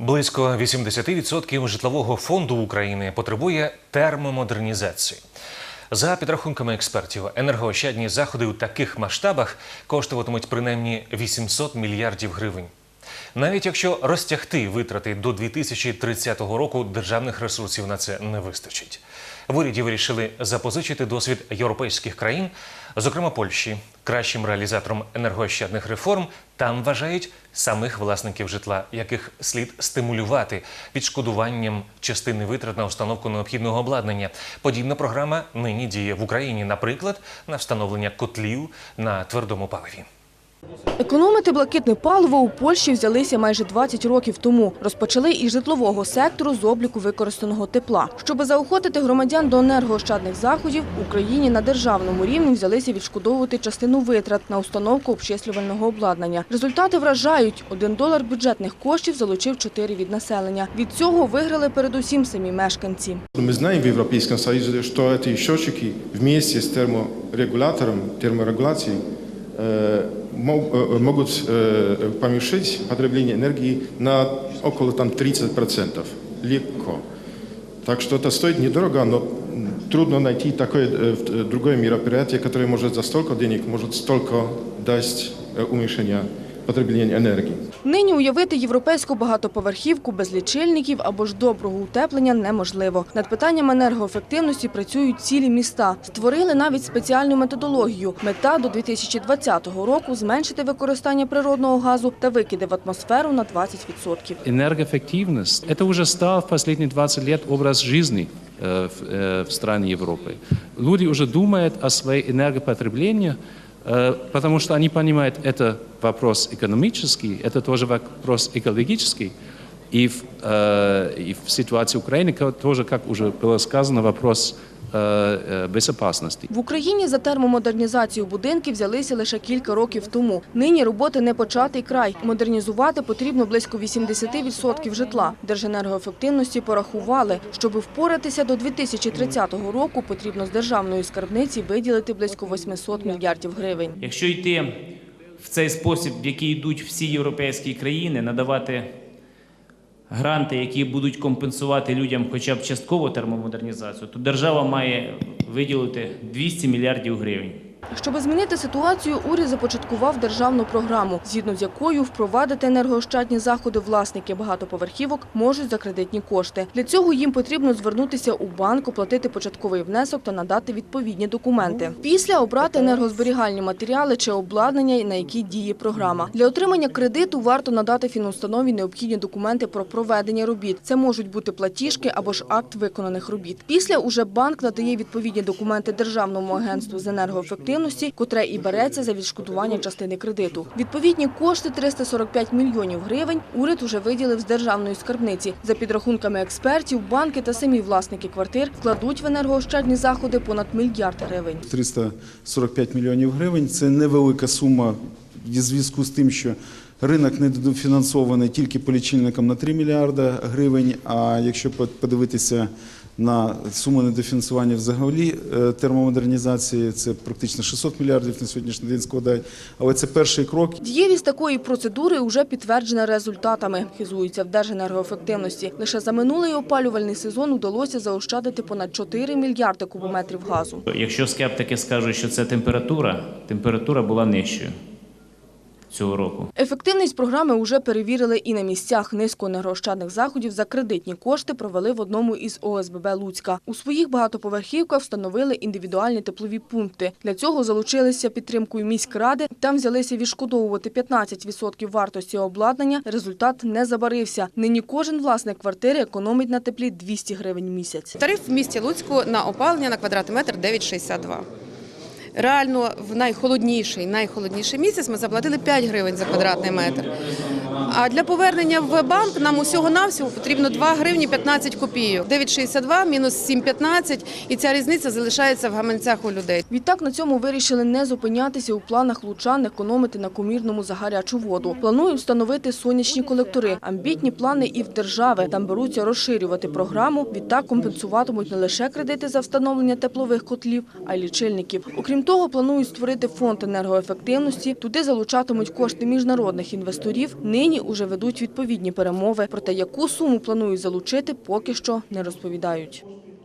Близько 80% житлового фонду України потребує термомодернізації. За підрахунками експертів, енергоощадні заходи у таких масштабах коштуватимуть принаймні 800 мільярдів гривень. Навіть якщо розтягти витрати до 2030 року, державних ресурсів на це не вистачить. В уряді вирішили запозичити досвід європейських країн, зокрема Польщі. Кращим реалізатором енергоощадних реформ там вважають самих власників житла, яких слід стимулювати відшкодуванням частини витрат на установку необхідного обладнання. Подібна програма нині діє в Україні, наприклад, на встановлення котлів на твердому паливі. Економити блакитне паливо у Польщі взялися майже 20 років тому. Розпочали із житлового сектору з обліку використаного тепла. Щоби заохотити громадян до енергоощадних заходів, в Україні на державному рівні взялися відшкодовувати частину витрат на установку обчислювального обладнання. Результати вражають. Один долар бюджетних коштів залучив 4 від населення. Від цього виграли передусім самі мешканці. Мы знаем в Европейском Союзе, что эти счетчики вместе с терморегулятором, терморегуляцией э, мог- э, могут э, повышить потребление энергии на около там, 30% легко. Так что это стоит недорого, но м, трудно найти такое э, в- э, другое мероприятие, которое может за столько денег может столько дать э, уменьшения потребления энергии. Нині уявити європейську багатоповерхівку без лічильників або ж доброго утеплення неможливо. Над питанням енергоефективності працюють цілі міста. Створили навіть спеціальну методологію. Мета до 2020 року зменшити використання природного газу та викиди в атмосферу на 20%. Энергоэффективность – это уже стал в последние 20 лет образ жизни э, в, э, в стране Европы. Люди уже думают о своем энергопотреблении, э, потому что они понимают, это вопрос экономический, это тоже вопрос экологический. И в, э, и в ситуации Украины ко- тоже, как уже было сказано, вопрос э, э, безопасности. В Україні за термомодернізацію будинків взялися лише кілька років тому. Нині роботи не початий край. Модернізувати потрібно близько 80% житла. Держенергоефективності порахували, щоб впоратися до 2030 року, потрібно з державної скарбниці виділити близько 800 мільярдів гривень. Якщо йти в цей спосіб, в який йдуть всі європейські країни, надавати гранти, які будуть компенсувати людям хоча б часткову термомодернізацію, то держава має виділити 200 мільярдів гривень. Щоб змінити ситуацію, уряд започаткував державну програму, згідно з якою впровадити енергоощадні заходи власники багатоповерхівок можуть за кредитні кошти. Для цього їм потрібно звернутися у банк, оплатити початковий внесок та надати відповідні документи. Після обрати енергозберігальні матеріали чи обладнання, на які діє програма. Для отримання кредиту варто надати фінустанові необхідні документи про проведення робіт. Це можуть бути платіжки або ж акт виконаних робіт. Після уже банк надає відповідні документи Державному агентству з енергоефективності, котре і береться за відшкодування частини кредиту. Відповідні кошти 345 мільйонів гривень уряд уже виділив з державної скарбниці. За підрахунками експертів, банки та самі власники квартир вкладуть в енергоощадні заходи понад мільярд гривень. 345 мільйонів гривень. Це невелика сума в зв'язку з тим, що ринок недофінансований тільки по лічильникам на 3 мільярда гривень. А якщо подивитися на суму недофінансування взагалі е, термомодернізації, це практично 600 мільярдів на сьогоднішній день складають. Але це перший крок. Дієвість такої процедури вже підтверджена результатами, хизуються в Держенергоефективності. Лише за минулий опалювальний сезон удалося заощадити понад 4 мільярди кубометрів газу. Якщо скептики скажуть, що це температура, температура була нижчою цього року. Ефективність програми вже перевірили і на місцях. Низку енергоощадних заходів за кредитні кошти провели в одному із ОСББ Луцька. У своїх багатоповерхівках встановили індивідуальні теплові пункти. Для цього залучилися підтримкою міськради. Там взялися відшкодовувати 15% вартості обладнання. Результат не забарився. Нині кожен власник квартири економить на теплі 200 гривень в місяць. Тариф в місті Луцьку на опалення на квадратний метр 9,62. Реально в найхолодніший, найхолодніший місяць ми заплатили 5 гривень за квадратний метр. А для повернення в банк нам усього-навсього потрібно 2 гривні 15 копійок. 9,62 мінус 7,15 і ця різниця залишається в гаманцях у людей. Відтак на цьому вирішили не зупинятися у планах лучан економити на комірному за гарячу воду. Планують встановити сонячні колектори. Амбітні плани і в держави. Там беруться розширювати програму. Відтак компенсуватимуть не лише кредити за встановлення теплових котлів, а й лічильників. Окрім того, планують створити фонд енергоефективності. Туди залучатимуть кошти міжнародних інвесторів. Нині уже ведуть відповідні перемови, проте яку суму планують залучити, поки що не розповідають.